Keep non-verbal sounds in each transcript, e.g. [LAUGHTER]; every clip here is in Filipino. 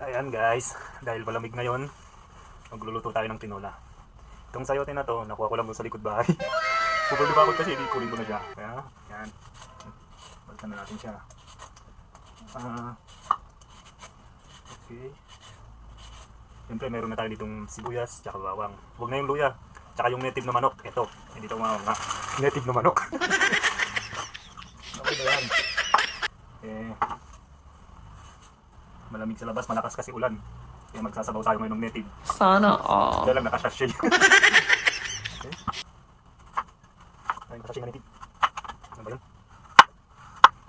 Ayan guys, dahil malamig ngayon, magluluto tayo ng tinola. Itong sayote na to, nakuha ko lang sa likod bahay. [LAUGHS] Pupagdubakot kasi, hindi kunin ko na siya. Kaya, yan. Balikan na natin siya. Ah, okay. Siyempre, meron na tayo ditong sibuyas, tsaka bawang. Huwag na yung luya. Tsaka yung native na manok. Ito, hindi ito mga nga. Native na manok. [LAUGHS] okay na yan. Eh, malamig sa labas, malakas kasi ulan. Kaya magsasabaw tayo ngayon ng native. Sana all. Kaya lang nakasashay. [LAUGHS] okay. Ay, nakasashay na native. Ano ba yun?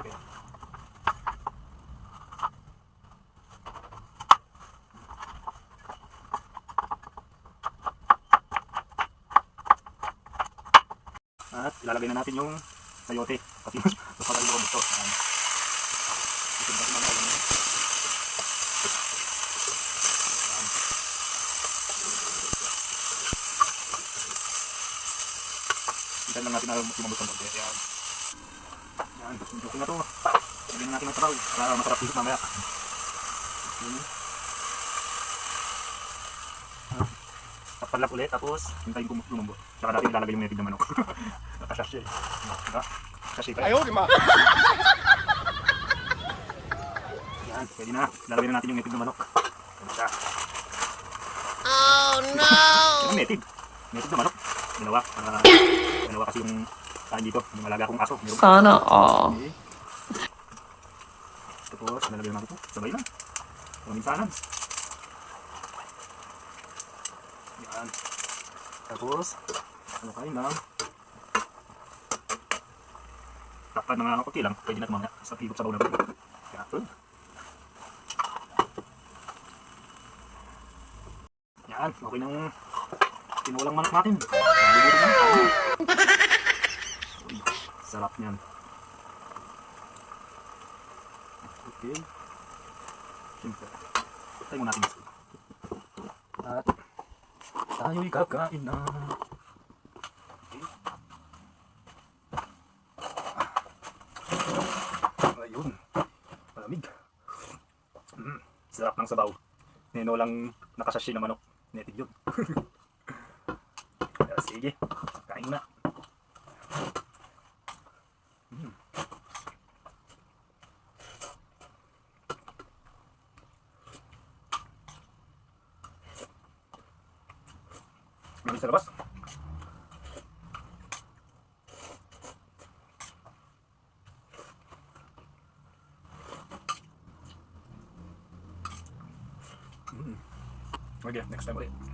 Okay. At ilalagay na natin yung sayote. Kasi mas magaling ko gusto. Ayan. Itin kasi mga yun. Ayan. Hintayin lang natin na tumambot ang bagay. Yan. Yan. Joking na to. Bigyan natin ng trawl. Para masarap dito mamaya. Okay. Tapalap ulit. Tapos, hintayin ko lumambot. Tsaka natin ilalagay yung native na manok. [LAUGHS] Nakasasya eh. Diba? Kasi tayo. Ayaw, lima! Yan. Pwede na. Ilalagay na natin yung native na manok. Pwede siya. Oh no! Native. Native na manok. Ginawa. Para dalawa kasi yung kain dito. Yung alaga kong aso. Meron. Sana all. Okay. Tapos, lalagay natin ito. Sabay na. Paminsanan. Yan. Tapos, ano kain lang. Takpan na nga konti lang. Pwede na ito mamaya. Sa pilok sa bawang. Yan. Ito. Yan. Okay nang tinulang manok natin. Uy, sarap niyan. Okay. Siyempre. Tayo muna natin. At tayo'y kakain na. Okay. Ayun. Malamig. Mm, sarap ng sabaw. Nino lang nakasashi na manok. Native yun. [LAUGHS] Sige. Kain na. Meron sa labas. Mm. Okay, next time ulit.